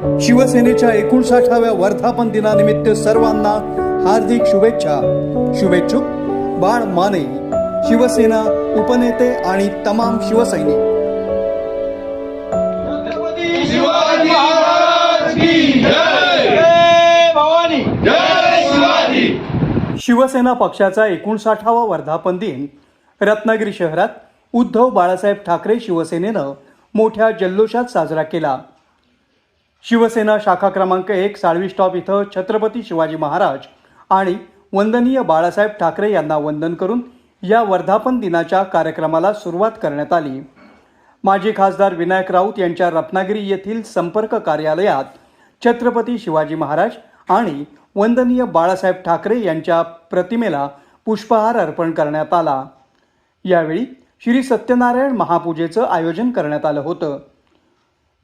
शिवसेनेच्या एकोणसाठाव्या वर्धापन दिनानिमित्त सर्वांना हार्दिक शुभेच्छा. शुभेच्छुक बाळ माने शिवसेना उपनेते आणि तमाम शिवसैनिक. छत्रपती शिवाजी महाराज की जय! जय भवानी! जय शिवाजी! शिवसेना पक्षाचा एकोणसाठावा वर्धापन दिन रत्नागिरी शहरात उद्धव बाळासाहेब ठाकरे शिवसेनेनं मोठ्या जल्लोषात साजरा केला. शिवसेना शाखा क्रमांक एक साळवी स्टॉप इथं छत्रपती शिवाजी महाराज आणि वंदनीय बाळासाहेब ठाकरे यांना वंदन करून या वर्धापन दिनाच्या कार्यक्रमाला सुरुवात करण्यात आली. माजी खासदार विनायक राऊत यांच्या रत्नागिरी येथील संपर्क कार्यालयात छत्रपती शिवाजी महाराज आणि वंदनीय बाळासाहेब ठाकरे यांच्या प्रतिमेला पुष्पहार अर्पण करण्यात आला. यावेळी श्री सत्यनारायण महापूजेचं आयोजन करण्यात आलं होतं.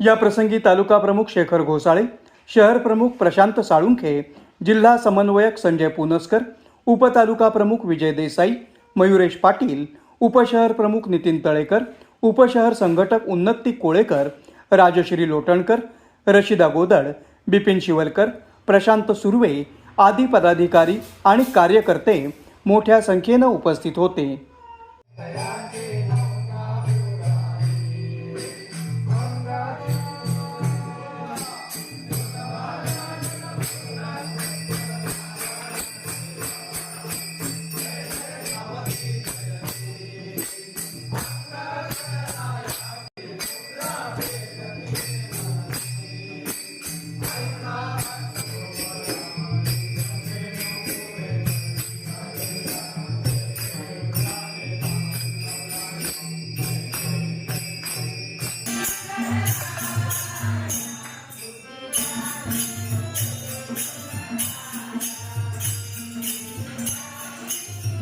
या प्रसंगी तालुका प्रमुख शेखर घोसाळे शहर प्रमुख प्रशांत साळुंखे जिल्हा समन्वयक संजय पुनस्कर उपतालुका प्रमुख विजय देसाई मयुरेश पाटील उपशहर प्रमुख नितीन तळेकर उपशहर संघटक उन्नती कोळेकर राजश्री लोटणकर रशिदा गोदड बिपिन शिवलकर प्रशांत सुर्वे आदी पदाधिकारी आणि कार्यकर्ते मोठ्या संख्येनं उपस्थित होते.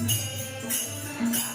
Thank